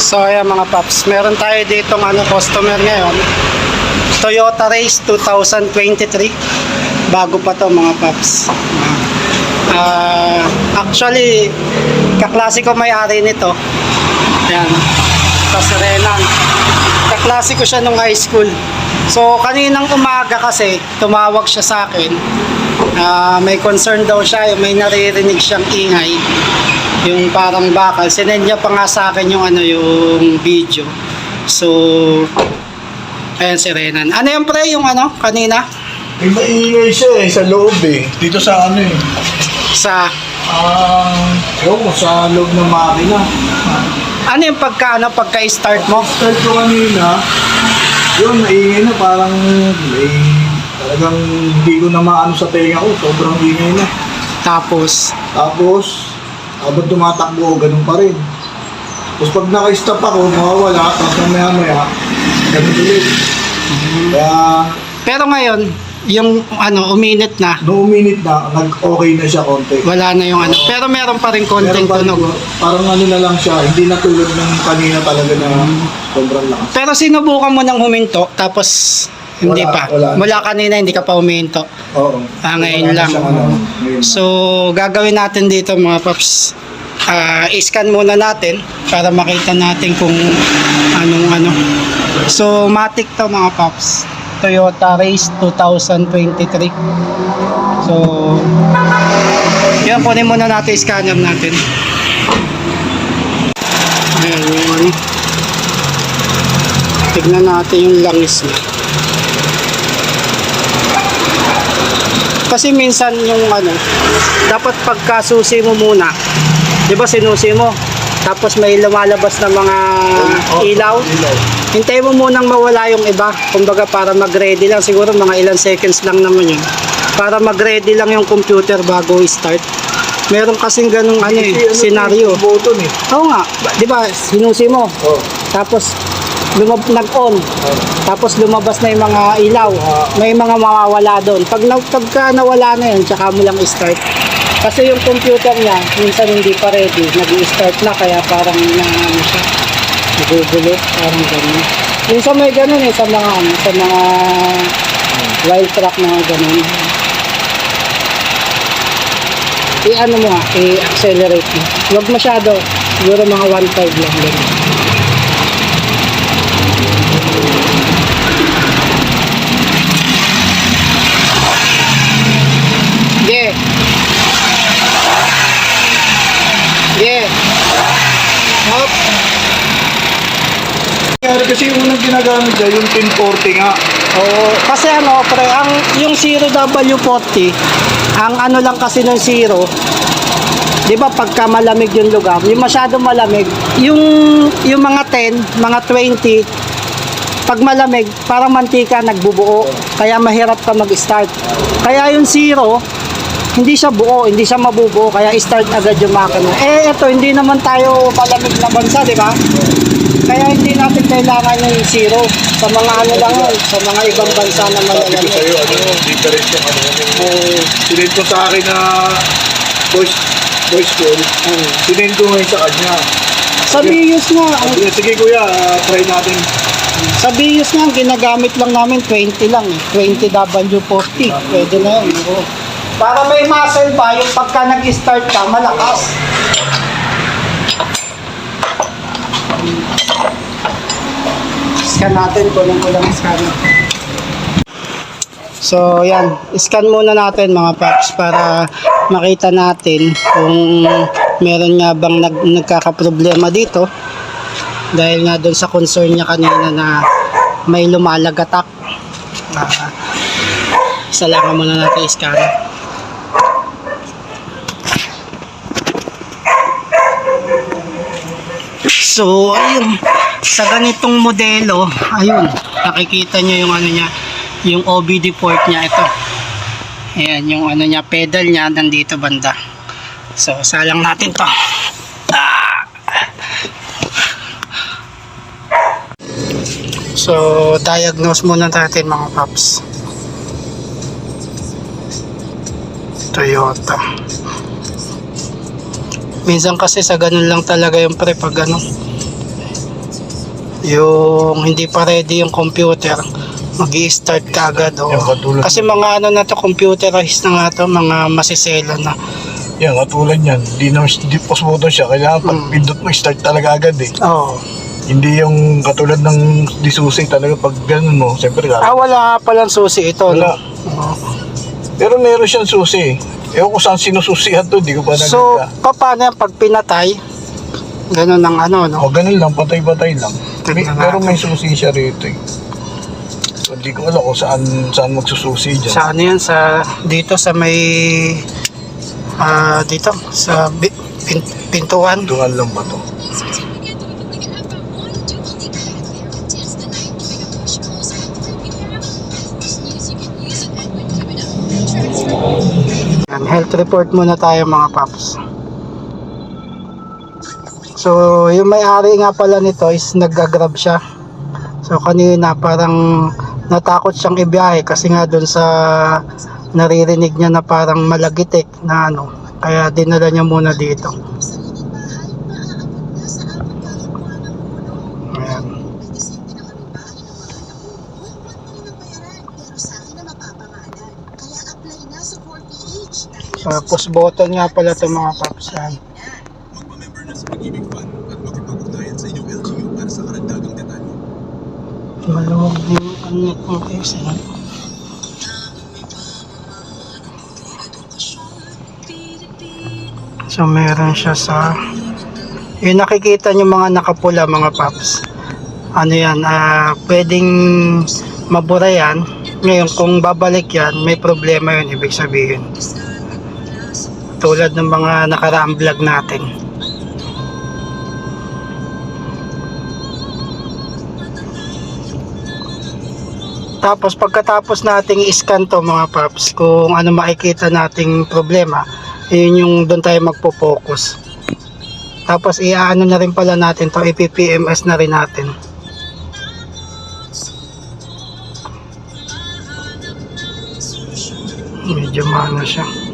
So ayan mga paps, meron tayo ditong ano, customer ngayon. Toyota Race 2023. Bago pa to mga paps. Ah, actually, kaklase ko may-ari nito. Ayan. Sa Serenan. Kaklase ko siya nung high school. So kaninang umaga kasi, tumawag siya sa akin. Ah, may concern daw siya, may naririnig siyang ingay yung parang bakal. Sinend niya pa nga sa akin yung ano yung video. So ayan si Renan. Ano yung pre yung ano kanina May maingay siya eh, sa loob eh. Dito sa ano eh. sa Ah, ewan ko, sa loob ng makina. ano yung pagka ano pagka start mo? Start ko kanina, yun, maingay na. Parang may, talagang hindi ko na maano sa tenga ko. Sobrang ingay na. Tapos Tapos, habang tumatakbo, ganun pa rin. Tapos pag naka-stop ako, mawawala, tapos mamaya maya, ganun ulit. Kaya, pero ngayon yung ano uminit na no minute na, nag-okay na siya konti. wala na yung ano pero meron pa rin konting Meron pa rin tunog. Parang ano na lang siya, hindi na tulad ng kanina talaga na sobrang lakas. Pero sinubukan mo nang huminto tapos hindi Wala, pa. wala. Mula kanina hindi ka pa huminto. Oo. Ah, ngayon lang. ano, ngayon. So, gagawin natin dito mga paps. Ah, i-scan muna natin para makita natin kung anong ano. So, matic to mga paps. Toyota Race 2023. So, yan, kunin muna natin scanner natin. Ayan. Tignan natin yung langis niya. Kasi minsan yung ano, dapat pagka susi mo muna, di ba sinusi mo, tapos may lumalabas na mga Oo, ilaw, ilaw. hintayin mo munang mawala yung iba, kumbaga para mag-ready lang, siguro mga ilang seconds lang naman yun, para mag-ready lang yung computer bago i-start. Meron kasing ganung ano eh, Kasi ano, Button eh. Oo nga, di ba, sinusi mo, tapos lumab nag-on, tapos lumabas na yung mga ilaw. May mga mawawala doon. Pag na, pagka nawala na yun, tsaka mo lang i-start. Kasi yung computer niya, minsan hindi pa ready. Nag-i-start na, kaya parang na, ano siya, nagugulo, parang ganun. Minsan may ganun eh, sa mga, ano, sa mga wild track na ganun. I-ano mo i-accelerate mo. Huwag masyado, siguro mga 1.5 lang. Ganun. Yeah. Yeah. Hop. Kasi yung unang ginagamit niya, yung 1040 nga. Oo, kasi ano, pre, ang yung 0W40, ang ano lang kasi ng 0, 'di ba pagka malamig yung lugar, yung masyado malamig, yung yung mga 10, mga 20, pag malamig, parang mantika nagbubuo, kaya mahirap ka mag-start. Kaya yung 0, hindi siya buo, hindi siya mabubuo, kaya start agad yung makina. Eh, ito, hindi naman tayo malamig na bansa, di ba? Kaya hindi natin kailangan yung zero sa mga ano lang yun, sa mga ibang bansa na Sabi ko malalamig. sa'yo, ano, different yung ano. Yung sinend ko sa akin na voice, voice call, sinend ko ngayon sa kanya. Sa Bios nga, ang, Sabi niya, sige kuya, ah, try natin. Sa Bios nga, ginagamit lang namin 20 lang eh. 20 W40. Pwede na yun. Para may muscle pa, yung pagka nag-start ka, malakas. Scan natin, kunin ko lang scanner. So, yan. Scan muna natin mga paps para makita natin kung meron nga bang nag, nagkakaproblema dito. Dahil nga doon sa concern niya kanina na may lumalagatak. Uh, isa lang muna natin scan. So, ayun. Sa ganitong modelo, ayun. Nakikita nyo yung ano niya, yung OBD port niya ito. Ayan, yung ano niya, pedal niya nandito banda. So, salang natin to. Ah! So, diagnose muna natin mga paps. Toyota. Minsan kasi sa ganun lang talaga yung pre pag ano, Yung hindi pa ready yung computer, mag start ka agad. Oh. Kasi mga ano na to, computerized na nga to, mga masisela na. Yan, katulad yan. Di na di button siya. Kailangan pag Mm. pindot mo, start talaga agad eh. Oo. Hindi yung katulad ng disusi talaga pag ganun mo. Siyempre Ah, ka. wala palang susi ito. Wala. No? Oo. Pero meron siyang susi. Ewan ko saan sinususihan to. Di ko pa So, nagka. pa- paano yan pag pinatay? Ganun ang ano, no? O ganun lang, patay-patay lang. May, Tignan pero may susi siya rito eh. So, di ko alam kung saan, saan magsususi dyan. Sa ano yan? Sa, dito sa may, ah, dito, sa bi- pin- pintuan. Tuhan lang ba to? Health report muna tayo mga paps. So, yung may-ari nga pala nito is nagga-grab siya. So, kanina parang natakot siyang ibiyahe kasi nga dun sa naririnig niya na parang malagitik na ano. Kaya dinala niya muna dito. So, push button nga pala itong mga paps. Yan. Maluwag din ang net mo guys. eh. So meron siya sa yung nakikita nyo mga nakapula mga paps ano yan ah pwedeng mabura yan ngayon kung babalik yan may problema yun ibig sabihin tulad ng mga nakaraang vlog natin Tapos pagkatapos nating i-scan to mga paps, kung ano makikita nating problema, yun yung doon tayo magpo-focus. Tapos iaano na rin pala natin to, ipipms na rin natin. Medyo maano siya.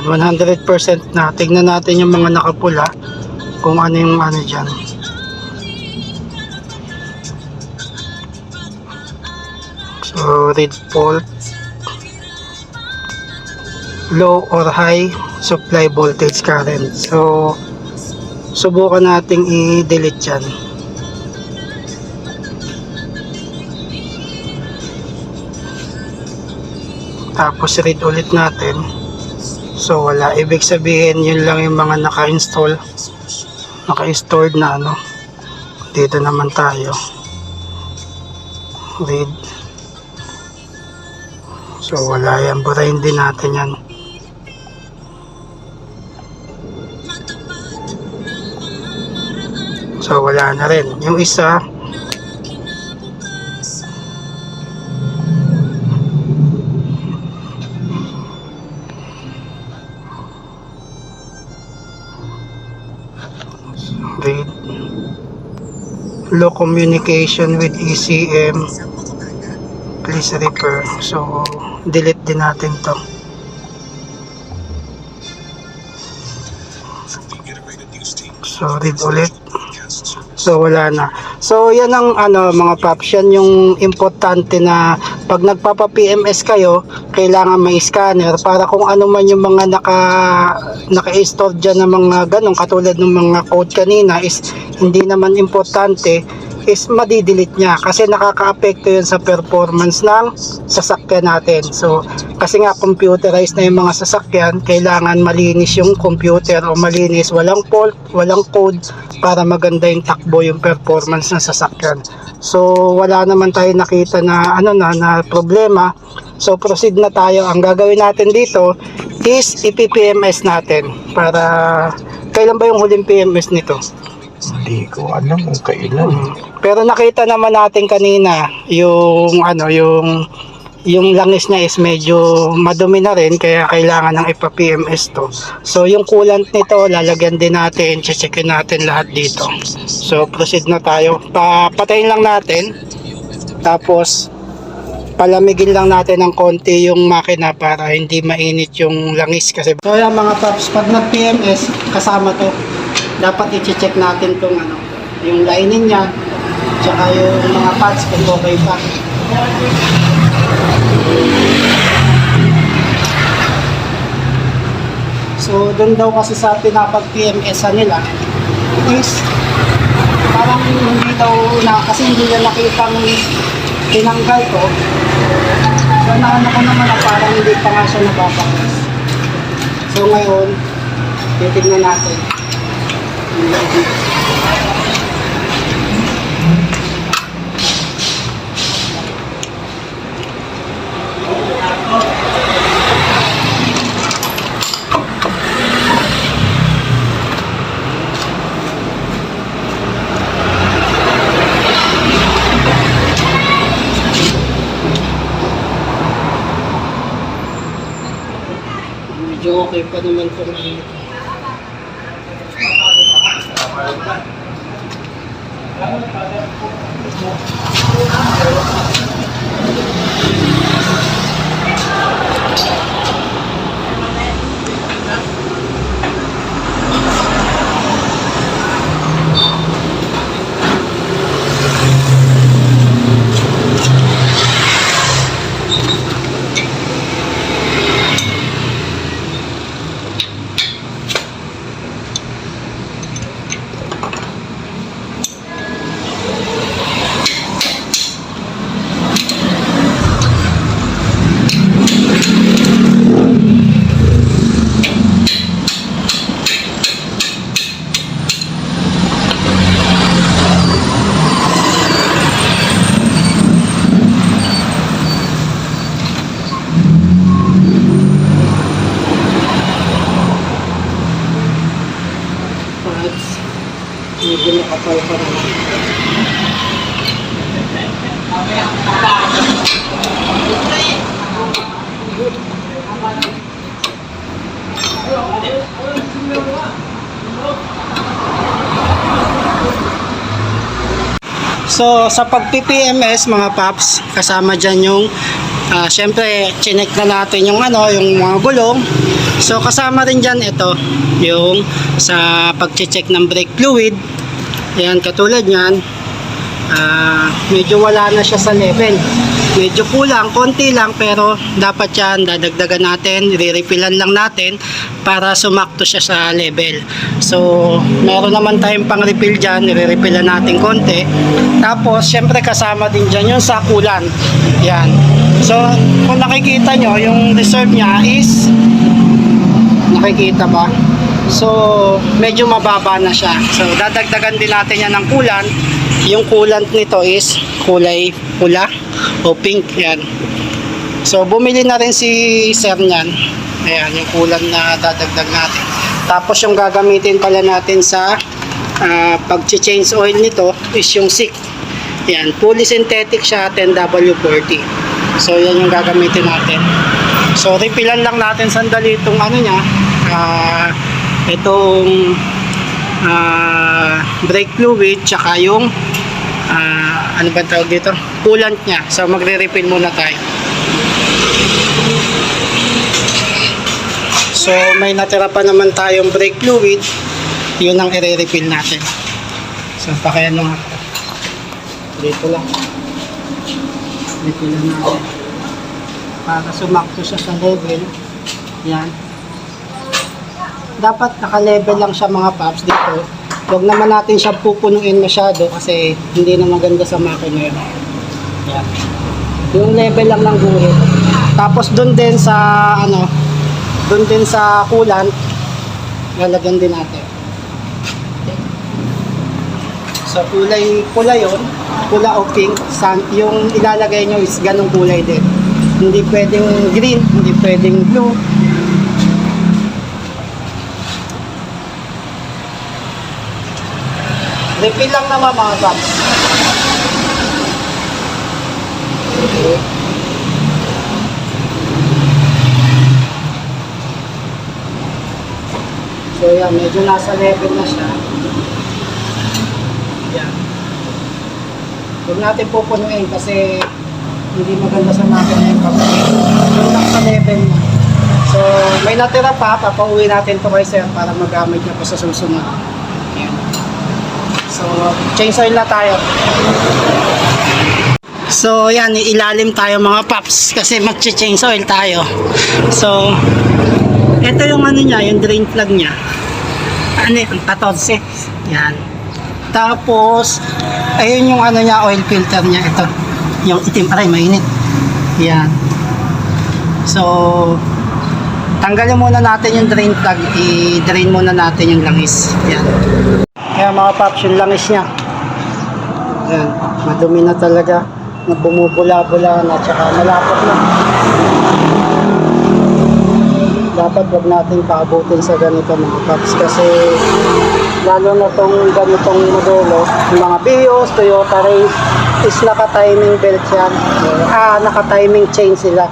Ayan, 100% na. Tignan natin yung mga nakapula kung ano yung ano dyan. So, red fault. Low or high supply voltage current. So, subukan nating i-delete yan. Tapos read ulit natin. So wala, ibig sabihin yun lang yung mga naka-install naka-stored na ano. Dito naman tayo. Read. So wala yan, burahin din natin yan. So wala na rin. Yung isa low communication with ECM please repair so delete din natin to. So read ulit. So wala na. So yan ang ano mga paps yan yung importante na pag nagpapa PMS kayo kailangan may scanner para kung ano man yung mga naka naka-store dyan ng mga ganong katulad ng mga code kanina is hindi naman importante is madidelete niya kasi nakaka-apekto yun sa performance ng sasakyan natin. So, kasi nga computerized na yung mga sasakyan, kailangan malinis yung computer o malinis, walang fault, walang code para maganda yung takbo yung performance ng sasakyan. So, wala naman tayo nakita na ano na, na problema. So, proceed na tayo. Ang gagawin natin dito is ipipms natin para kailan ba yung huling PMS nito? Hindi ko alam kung kailan. Pero nakita naman natin kanina yung ano yung yung langis niya is medyo madumi na rin kaya kailangan ng ipa-PMS to. So yung coolant nito lalagyan din natin, checkin natin lahat dito. So proceed na tayo. Papatayin lang natin. Tapos palamigin lang natin ng konti yung makina para hindi mainit yung langis kasi. So yan mga paps, pag nag-PMS kasama to, dapat i-check natin tong ano, yung lining niya, tsaka yung mga pads kung okay pa. So, doon daw kasi sa pinapag-PMS nila is parang hindi daw na, kasi hindi nila nakitang tinanggal ko. So, naano ko naman na parang hindi pa nga siya nababakas. So, ngayon, titignan natin. Medyo okay pa naman kung mainit. So, sa pag-PPMS, mga paps, kasama dyan yung, ah, syempre, chinek na natin yung ano, yung mga gulong. So, kasama rin dyan ito, yung sa pag-check ng brake fluid. Ayan, katulad yan, ah, medyo wala na siya sa level. Medyo kulang, konti lang, pero dapat yan, dadagdagan natin, re-refillan lang natin para sumakto siya sa level. So, meron naman tayong pang refill dyan, nire-refillan natin konti. Tapos, syempre kasama din dyan yung sakulan. Yan. So, kung nakikita nyo, yung reserve niya is, nakikita ba? So, medyo mababa na siya. So, dadagdagan din natin yan ng kulan. Yung coolant nito is kulay pula o pink. Yan. So, bumili na rin si sir niyan. Ayan, yung kulan na dadagdag natin. Tapos, yung gagamitin pala natin sa ah, pag-change oil nito is yung SIC. Yan, fully synthetic siya, 10W40. So, yan yung gagamitin natin. So, refilan lang natin sandali itong ano niya, ah, itong ah, brake fluid, tsaka yung ah, ano ba tawag dito? Coolant niya. So, magre-refill muna tayo. So, may natira pa naman tayong brake fluid. Yun ang i-refill natin. So, pakiano nga. Dito lang. Refill natin. Para sumakto siya sa level. Yan. Dapat naka-level lang siya mga paps dito. Huwag naman natin siya pupunuin masyado kasi hindi na maganda sa makina yun. Yan. Yung level lang ng guhit. Tapos doon din sa ano, doon din sa coolant, lalagyan din natin. Sa kulay pula yon, pula o pink, san, yung ilalagay nyo is ganong kulay din. Hindi pwedeng green, hindi pwedeng blue. Refill lang naman mga kaps. So yan, medyo nasa level na siya. Yan. Huwag natin pupunuin kasi hindi maganda sa makina yung kapatid. Yung nasa level na. So may natira pa, papauwi natin to kay sir para magamit niya pa sa susunod. So, change oil na tayo. So, yan, ilalim tayo mga paps kasi mag-change oil tayo. So, ito yung ano niya, yung drain plug niya. Ano yun? 14. Yan. Tapos, ayun yung ano niya, oil filter niya. Ito. Yung itim. Aray, mainit. Yan. So, tanggalin muna natin yung drain plug. I-drain muna natin yung langis. Yan. Kaya mga paps, yung langis niya. Yan. Madumi na talaga. Bumubula-bula na. Tsaka malapot na dapat wag natin paabutin sa ganito mga paps kasi lalo na tong ganitong modelo yung mga Vios, Toyota Race is naka-timing belt yan ah, naka-timing chain sila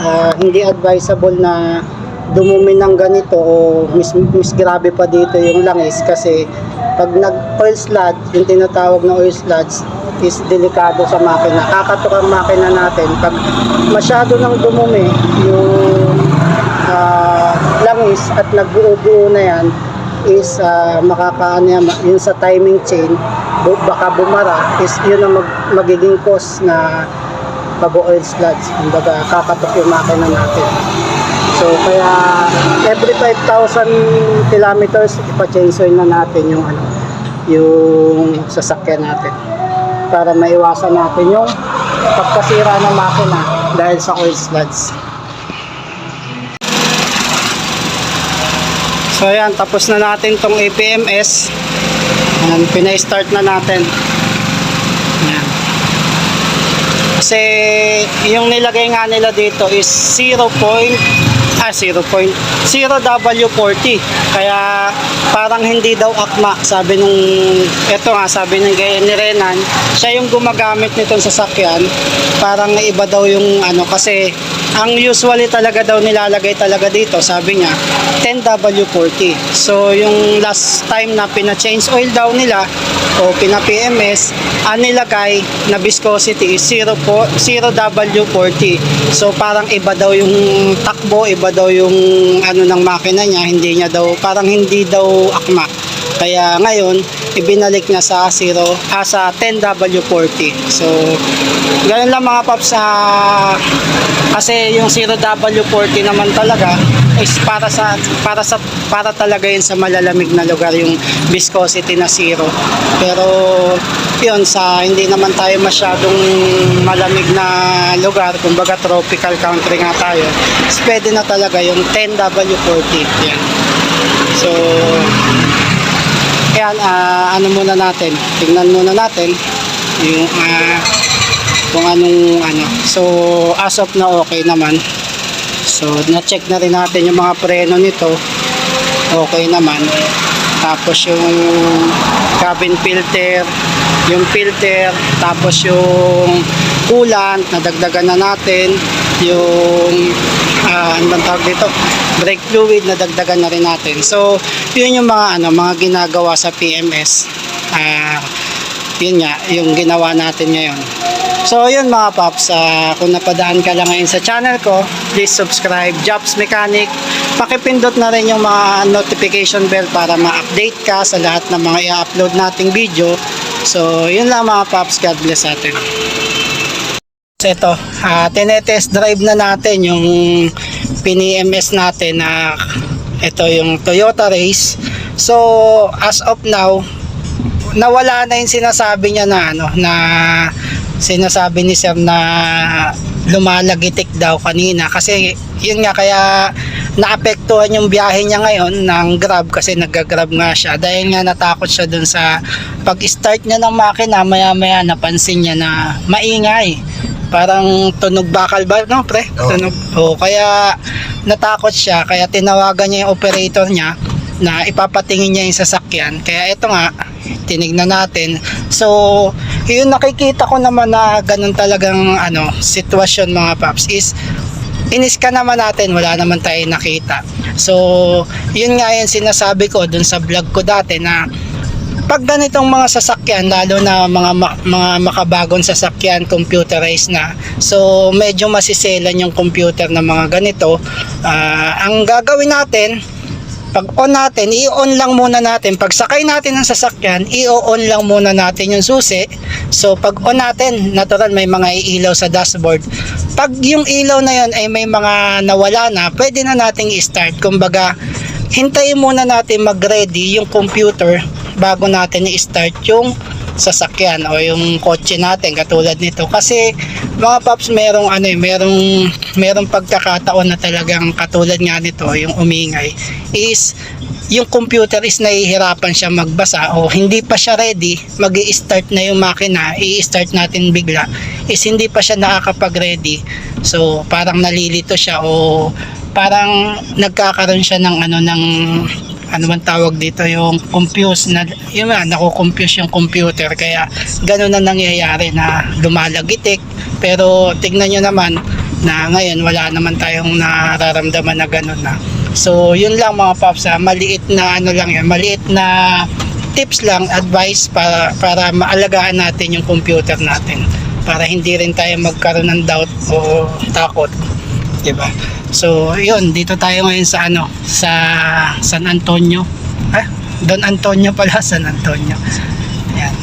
Ah, hindi advisable na dumumi ng ganito o mis, mis grabe pa dito yung langis kasi pag nag oil sludge, yung tinatawag na oil sludge is delikado sa makina. Kakatok ang makina natin. Pag masyado nang dumumi yung ah, langis at nagbuo-buo na yan is uh, makakaano yun sa timing chain baka bumara is yun ang mag- magiging cause na pag-oil sludge kumbaga kakatok yung makina natin so kaya every 5,000 kilometers ipa-change oil na natin yung ano yung sasakyan natin para maiwasan natin yung pagkasira ng makina dahil sa oil sludge So ayan, tapos na natin tong APMS. Ayan, pina-start na natin. Ayan. Kasi yung nilagay nga nila dito is 0. Ah 0. 0W40. Kaya parang hindi daw akma. Sabi nung eto nga sabi ng gaya ni Renan, siya yung gumagamit nitong sasakyan. Parang naiba daw yung ano kasi ang usually talaga daw nilalagay talaga dito, sabi niya, 10W40. So, yung last time na pina-change oil daw nila o pina-PMS, ang nilagay na viscosity is 0 po, 0W40. So, parang iba daw yung takbo, iba daw yung ano ng makina niya, hindi niya daw, parang hindi daw akma. Kaya ngayon, ibinalik na sa 0, ah, sa 10W40. So, ganun lang mga paps sa kasi yung 0W40 naman talaga is para sa para sa para talaga yun sa malalamig na lugar yung viscosity na zero. Pero yun sa hindi naman tayo masyadong malamig na lugar, kumbaga tropical country nga tayo. is pwede na talaga yung 10W40. Yan. So Ayan, ah, ano muna natin? Tingnan muna natin yung ah, kung anong ano. So, as of na okay naman. So, na-check na rin natin yung mga preno nito. Okay naman. Tapos yung cabin filter, yung filter, tapos yung coolant, nadagdagan na natin. Yung, ah, ano bang tawag dito? Brake fluid, nadagdagan na rin natin. So, yun yung mga, ano, mga ginagawa sa PMS. Ah, yun nga, yung ginawa natin ngayon. So yun mga paps, ah, kung napadaan ka lang ngayon sa channel ko, please subscribe Jobs Mechanic. Pakipindot na rin yung mga notification bell para ma-update ka sa lahat ng mga i-upload nating video. So yun lang mga paps, God bless atin. Ito, uh, tinetest drive na natin yung pini-MS natin na ito yung Toyota Race. So as of now, nawala na yung sinasabi niya na ano na sinasabi ni Sir na lumalagitik daw kanina. Kasi yun nga kaya naapektuhan yung biyahe niya ngayon ng grab kasi nagga-grab nga siya. Dahil nga natakot siya dun sa pag-start niya ng makina maya maya napansin niya na maingay parang tunog bakal ba no pre Oo. tunog oh kaya natakot siya kaya tinawagan niya yung operator niya na ipapatingin niya yung sasakyan kaya ito nga tinignan natin so yun nakikita ko naman na ganun talagang ano sitwasyon mga paps is iniska naman natin, wala naman tayo nakita. So, yun nga yung sinasabi ko dun sa vlog ko dati na pag ganitong mga sasakyan, lalo na mga ma- mga makabagong sasakyan, computerized na. So, medyo masiselan yung computer ng mga ganito. Ah, ang gagawin natin, pag on natin, i-on lang muna natin. Pag sakay natin ng sasakyan, i-on lang muna natin yung susi. So pag on natin, natural may mga iilaw sa dashboard. Pag yung ilaw na yun ay may mga nawala na, pwede na nating i-start. Kumbaga, hintayin muna natin mag-ready yung computer bago natin i-start yung sasakyan o yung kotse natin katulad nito. Kasi mga paps merong ano eh merong merong pagkakataon na talagang katulad nga nito yung umingay is yung computer is nahihirapan siya magbasa o hindi pa siya ready mag start na yung makina i-start natin bigla is hindi pa siya nakakapag-ready. So parang nalilito siya o parang nagkakaroon siya ng ano ng ano man tawag dito yung confuse na yun nga nako-confuse yung computer kaya ganun na nangyayari na lumalagitik. Pero tignan nyo naman na ngayon wala naman tayong nararamdaman na ganun na. So yun lang mga paps ha, maliit na ano lang yan maliit na tips lang advice para para maalagaan natin yung computer natin para hindi rin tayo magkaroon ng doubt o takot 'di ba? So, 'yun, dito tayo ngayon sa ano, sa San Antonio. Ah, Don Antonio pala, San Antonio. Ayan.